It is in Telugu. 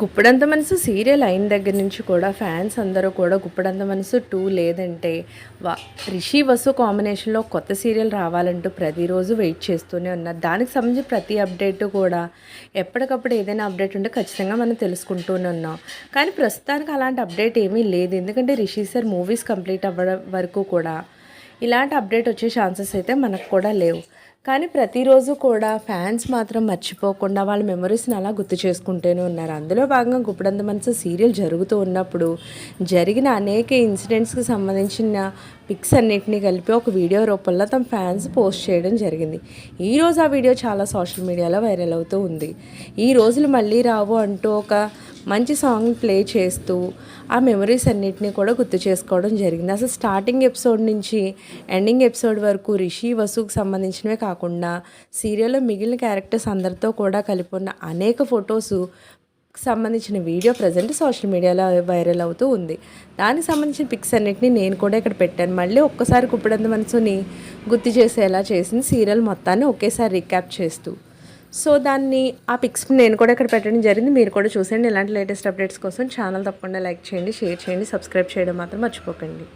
గుప్పడంత మనసు సీరియల్ అయిన దగ్గర నుంచి కూడా ఫ్యాన్స్ అందరూ కూడా గుప్పడంత మనసు టూ లేదంటే వా రిషి వసు కాంబినేషన్లో కొత్త సీరియల్ రావాలంటూ ప్రతిరోజు వెయిట్ చేస్తూనే ఉన్నారు. దానికి సంబంధించి ప్రతి అప్డేట్ కూడా ఎప్పటికప్పుడు ఏదైనా అప్డేట్ ఉంటే ఖచ్చితంగా మనం తెలుసుకుంటూనే ఉన్నాం. కానీ ప్రస్తుతానికి అలాంటి అప్డేట్ ఏమీ లేదు. ఎందుకంటే రిషి సార్ మూవీస్ కంప్లీట్ అవ్వడం వరకు కూడా ఇలాంటి అప్డేట్ వచ్చే ఛాన్సెస్ అయితే మనకు కూడా లేవు. కానీ ప్రతిరోజు కూడా ఫ్యాన్స్ మాత్రం మర్చిపోకుండా వాళ్ళ మెమరీస్ని అలా గుర్తు చేసుకుంటూనే ఉన్నారు. అందులో భాగంగా గుప్పడంత మనసు సీరియల్ జరుగుతూ ఉన్నప్పుడు జరిగిన అనేక ఇన్సిడెంట్స్కి సంబంధించిన పిక్స్ అన్నింటినీ కలిపి ఒక వీడియో రూపంలో తమ ఫ్యాన్స్ పోస్ట్ చేయడం జరిగింది. ఈరోజు ఆ వీడియో చాలా సోషల్ మీడియాలో వైరల్ అవుతూ ఉంది. ఈ రోజులు మళ్ళీ రావు అంటూ ఒక మంచి సాంగ్ ప్లే చేస్తూ ఆ మెమరీస్ అన్నిటిని కూడా గుర్తు చేసుకోవడం జరిగింది. అసలు స్టార్టింగ్ ఎపిసోడ్ నుంచి ఎండింగ్ ఎపిసోడ్ వరకు రిషి వసుకు సంబంధించినవే కాకుండా సీరియల్లో మిగిలిన క్యారెక్టర్స్ అందరితో కూడా కలిపి ఉన్న అనేక ఫొటోస్ సంబంధించిన వీడియో ప్రజెంట్ సోషల్ మీడియాలో వైరల్ అవుతూ ఉంది. దానికి సంబంధించిన పిక్స్ అన్నిటిని నేను కూడా ఇక్కడ పెట్టాను. మళ్ళీ ఒక్కసారి కుప్పడంత మనసుని గుర్తు చేసేలా చేసింది. సీరియల్ మొత్తాన్ని ఒకేసారి రీక్యాప్ చేస్తూ సో దాన్ని ఆ పిక్స్ నేను కూడా ఇక్కడ పెట్టడం జరిగింది. మీరు కూడా చూసేయండి. ఇలాంటి లేటెస్ట్ అప్డేట్స్ కోసం ఛానల్ తప్పకుండా లైక్ చేయండి షేర్ చేయండి సబ్స్క్రైబ్ చేయడం మాత్రం మర్చిపోకండి.